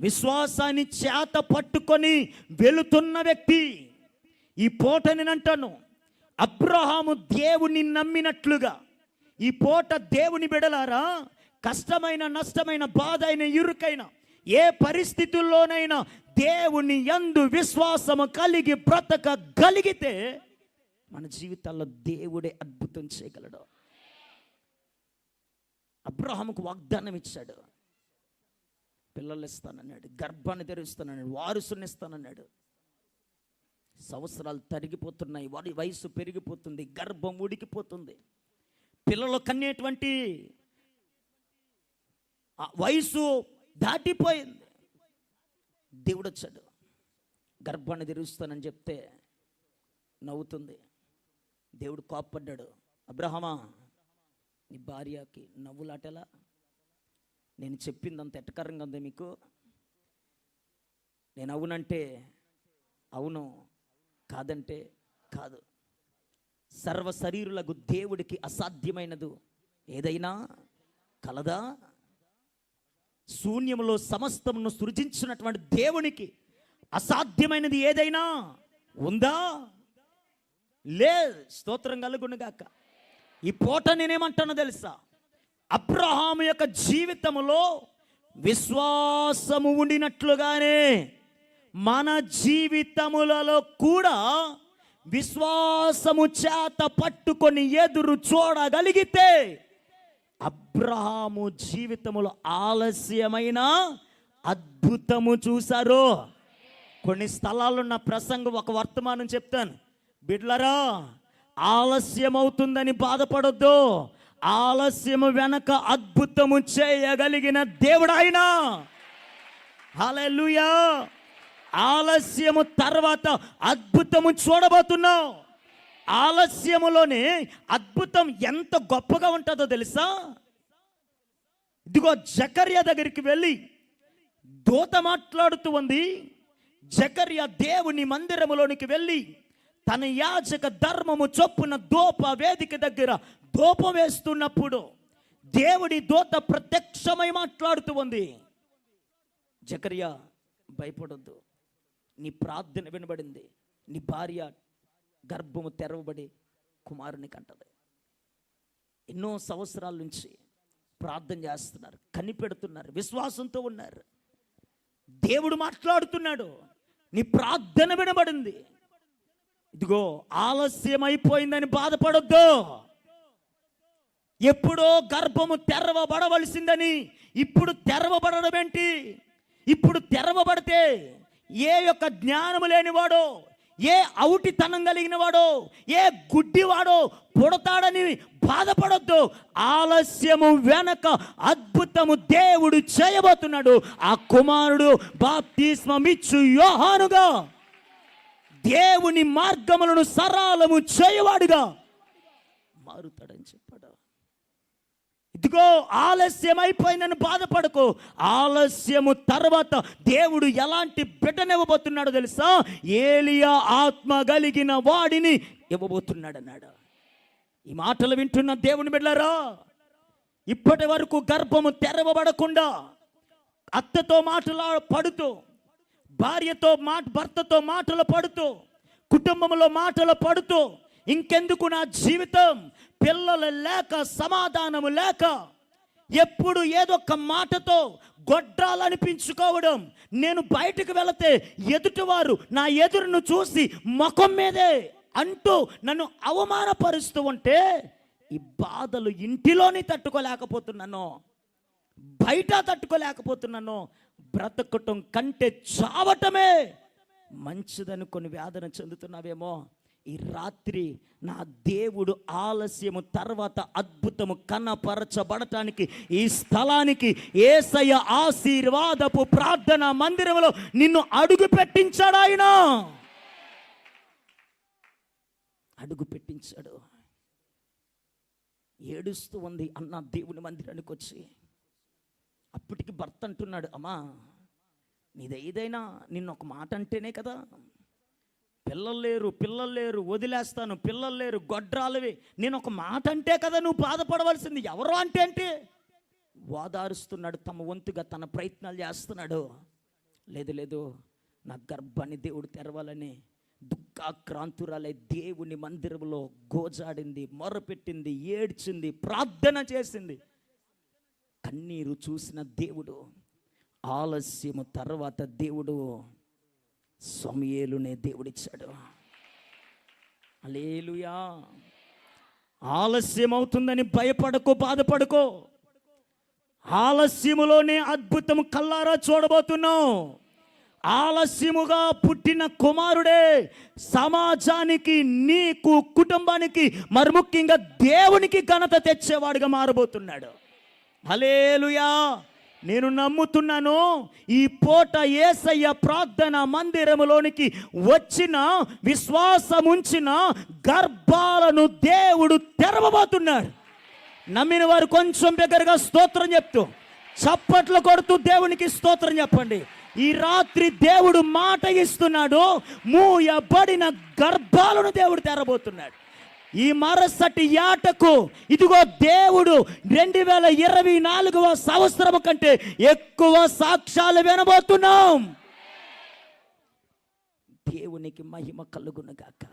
విశ్వాసాన్ని చేత పట్టుకొని వెళుతున్న వ్యక్తి ఈ పూట నేనంటాను అబ్రహాము దేవుని నమ్మినట్లుగా. ఈ పూట దేవుని బిడలారా కష్టమైన నష్టమైన బాధ అయిన ఇరుకైన ఏ పరిస్థితుల్లోనైనా దేవుని ఎందు విశ్వాసము కలిగి బ్రతకగలిగితే మన జీవితాల్లో దేవుడే అద్భుతం చేయగలడు. అబ్రహాముకు వాగ్దానం ఇచ్చాడు పిల్లలు ఇస్తానన్నాడు గర్భాన్ని తెరుస్తానన్నాడు వారసుని ఇస్తానన్నాడు సంవత్సరాలు తరిగిపోతున్నాయి వారి వయసు పెరిగిపోతుంది గర్భం ఉడికిపోతుంది. పిల్లలు కనేటువంటి వయసు దాటిపోయింది. దేవుడు వచ్చాడు గర్భాన్ని తెరుస్తానని చెప్తే నవ్వుతుంది. దేవుడు కోప్పడ్డాడు అబ్రహమా నీ భార్యకి నవ్వులాటలా? నేను చెప్పింది అంత ఎట్టకరంగా ఉంది మీకు? నేను అవునంటే అవును కాదంటే కాదు. సర్వ శరీరులకు దేవుడికి అసాధ్యమైనదు. ఏదైనా కలదా? శూన్యములో సమస్తమును సృజించినటువంటి దేవునికి అసాధ్యమైనది ఏదైనా ఉందా? లే స్తోత్రం కలుగునుగాక. ఈ పూట నేనేమంటానో తెలుసా? అబ్రహాము యొక్క జీవితములో విశ్వాసము ఉండినట్లుగానే మన జీవితములలో కూడా విశ్వాసము చేత పట్టుకొని ఎదురు చూడగలిగితే అబ్రహాము జీవితములో ఆలస్యమైన అద్భుతము చూశారు. కొన్ని స్థలాల్లో నా ప్రసంగం ఒక వర్తమానం చెప్తాను. బిడ్లరా ఆలస్యం అవుతుందని బాధపడొద్దు. ఆలస్యము వెనక అద్భుతము చేయగలిగిన దేవుడాయన. హలెలుయా ఆలస్యము తర్వాత అద్భుతము చూడబోతున్నావు. ఆలస్యములోనే అద్భుతం ఎంత గొప్పగా ఉంటుందో తెలుసా? ఇదిగో జకర్య దగ్గరికి వెళ్ళి దూత మాట్లాడుతూ ఉంది. జకర్య దేవుని మందిరములోనికి వెళ్ళి తన యాజక ధర్మము చొప్పున దోప వేదిక దగ్గర దోపం వేస్తున్నప్పుడు దేవుడి దోత ప్రత్యక్షమై మాట్లాడుతూ ఉంది. జకర్య భయపడొద్దు. నీ ప్రార్థన వినబడింది. నీ భార్య గర్భము తెరవబడి కుమారుని కంటది. ఎన్నో సంవత్సరాల నుంచి ప్రార్థన చేస్తున్నారు. కనిపెడుతున్నారు. విశ్వాసంతో ఉన్నారు. దేవుడు మాట్లాడుతున్నాడు. నీ ప్రార్థన వినబడింది. ఇదిగో ఆలస్యం అయిపోయిందని బాధపడొద్దు. ఎప్పుడో గర్భము తెరవబడవలసిందని ఇప్పుడు తెరవబడడం ఏంటి? ఇప్పుడు తెరవబడితే ఏ యొక్క జ్ఞానము లేనివాడో ఏ ఔటితనం కలిగిన వాడో ఏ గుడ్డివాడో పుడతాడని బాధపడొద్దు. ఆలస్యము వెనక అద్భుతము దేవుడు చేయబోతున్నాడు. ఆ కుమారుడు బాప్తిస్మమిచ్చు యోహానుగా. దేవుని మార్గములను సరళము చేయవాడుగా మారుతాడని చెప్పాడు. ఇదిగో ఆలస్యం అయిపోయిందని బాధపడకు. ఆలస్యము తర్వాత దేవుడు ఎలాంటి బిడ్డనివ్వబోతున్నాడో తెలుసా? ఏలియా ఆత్మ కలిగిన వాడిని ఇవ్వబోతున్నాడన్నాడు. ఈ మాటలు వింటున్న దేవుని బిడ్డలారా ఇప్పటి వరకు గర్భము తెరవబడకుండా అత్తతో మాటలా పడుతూ భార్యతో మాట భర్తతో మాటలు పడుతూ కుటుంబంలో మాటలు పడుతూ ఇంకెందుకు నా జీవితం? పిల్లలు లేక సమాధానము లేక ఎప్పుడు ఏదో ఒక మాటతో గొడ్రాలనిపించుకోవడం. నేను బయటకు వెళితే ఎదుటివారు నా ఎదురును చూసి ముఖం మీదే అంటూ నన్ను అవమానపరుస్తూ ఉంటే ఈ బాధలు ఇంటిలోని తట్టుకోలేకపోతున్నాను. బయట తట్టుకోలేకపోతున్నాను బ్రతకటం కంటే చావటమే మంచిదని కొన్ని వేదన చెందుతున్నావేమో. ఈ రాత్రి నా దేవుడు ఆలస్యము తర్వాత అద్భుతము కనపరచబడటానికి ఈ స్థలానికి ఏసయ్య ఆశీర్వాదపు ప్రార్థన మందిరంలో నిన్ను అడుగు పెట్టించాడు ఆయన. అడుగు పెట్టించాడు. ఏడుస్తూ ఉంది అన్న దేవుని మందిరానికి వచ్చి. అప్పటికి భర్త అంటున్నాడు అమ్మా నీదేదైనా నిన్న ఒక మాట అంటేనే కదా. పిల్లలు లేరు పిల్లలు లేరు వదిలేస్తాను పిల్లలు లేరు గొడ్రాలవి. నేను ఒక మాట అంటే కదా నువ్వు బాధపడవలసింది. ఎవరు అంటే అంటే ఓదారుస్తున్నాడు తమ వంతుగా తన ప్రయత్నాలు చేస్తున్నాడు. లేదు లేదు నా గర్భాన్ని దేవుడు తెరవాలని దుఃఖాక్రాంతురాలే దేవుని మందిరంలో గోజాడింది మొరపెట్టింది ఏడ్చింది ప్రార్థన చేసింది. కన్నీరు చూసిన దేవుడు ఆలస్యము తర్వాత దేవుడు సమయేలునే దేవుడిచ్చాడు. అలేలుయా ఆలస్యం అవుతుందని భయపడకో బాధపడకో. ఆలస్యములోనే అద్భుతం కల్లారా చూడబోతున్నావు. ఆలస్యముగా పుట్టిన కుమారుడే సమాజానికి నీకు కుటుంబానికి మరి ముఖ్యంగా దేవునికి ఘనత తెచ్చేవాడుగా మారబోతున్నాడు. హలేలుయా నేను నమ్ముతున్నాను ఈ పూట ఏసయ్య ప్రార్థన మందిరములోనికి వచ్చిన విశ్వాసముంచిన గర్భాలను దేవుడు తెరవబోతున్నాడు నమ్మిన వారు కొంచెం దగ్గరగా స్తోత్రం చెప్తూ చప్పట్లు కొడుతూ దేవునికి స్తోత్రం చెప్పండి. ఈ రాత్రి దేవుడు మాట ఇస్తున్నాడు మూయబడిన గర్భాలను దేవుడు తెరబోతున్నాడు. ఈ మరసటి యాటకు ఇదిగో దేవుడు రెండు వేల ఇరవై నాలుగవ సంవత్సరం కంటే ఎక్కువ సాక్ష్యాలు వినబోతున్నాం. దేవునికి మహిమ కలుగునుగాక.